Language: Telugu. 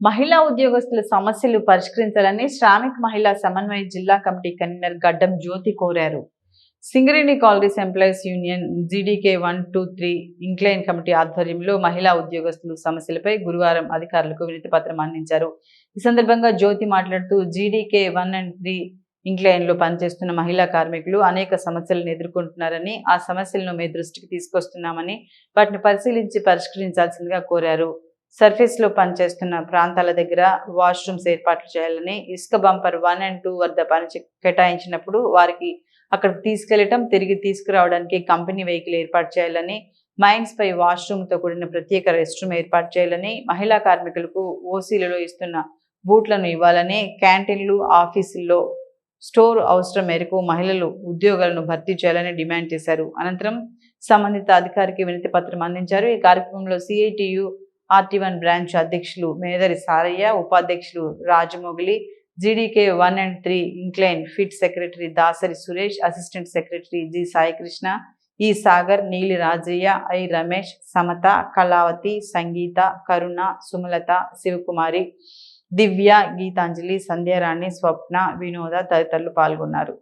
మహిళా ఉద్యోగస్తుల సమస్యలు పరిష్కరించాలని శ్రామిక్ మహిళా సమన్వయ జిల్లా కమిటీ కన్వీనర్ గడ్డం జ్యోతి కోరారు. Singareni collieries employees union GDK one two three incline committee ఆధ్వర్యంలో మహిళా ఉద్యోగస్తుల సమస్యలపై గురువారం అధికారులకు వినతి పత్రం అందించారు. ఈ సందర్భంగా జ్యోతి మాట్లాడుతూ జీడీకే వన్ అండ్ త్రీ ఇంక్లైన్లో పనిచేస్తున్న మహిళా కార్మికులు అనేక సమస్యలను ఎదుర్కొంటున్నారని ఆ సమస్యలను మీ దృష్టికి తీసుకొస్తున్నామని వాటిని పరిశీలించి పరిష్కరించాల్సిందిగా కోరారు. సర్ఫేస్లో పనిచేస్తున్న ప్రాంతాల దగ్గర వాష్రూమ్స్ ఏర్పాట్లు చేయాలని ఇసుక బంపర్ వన్ అండ్ టూ వద్ద పని కేటాయించినప్పుడు వారికి అక్కడ తీసుకెళ్ళటం తిరిగి తీసుకురావడానికి కంపెనీ వెహికల్ ఏర్పాటు చేయాలని మైన్స్ పై వాష్రూమ్తో కూడిన ప్రత్యేక రెస్ట్ రూమ్ ఏర్పాటు చేయాలని మహిళా కార్మికులకు ఓసీలలో ఇస్తున్న బూట్లను ఇవ్వాలని క్యాంటీన్లు ఆఫీసుల్లో స్టోర్ అవసరం మేరకు మహిళలు ఉద్యోగాలను భర్తీ చేయాలని డిమాండ్ చేశారు. అనంతరం సంబంధిత అధికారికి వినతి పత్రం అందించారు. ఈ కార్యక్రమంలో సిఐటియు ఆర్టీ వన్ బ్రాంచ్ అధ్యక్షులు మేదరి సారయ్య ఉపాధ్యక్షులు Rajamogili GDK one and three incline pit secretary Dasari Suresh assistant secretary G Saikrishna E Sagar Neeli Rajaiah I Ramesh Samatha Kalavathi Sangeetha Karuna Sumalatha Sivakumari Divya Geethanjali Sandhyarani Swapna Vinoda తదితరులు పాల్గొన్నారు.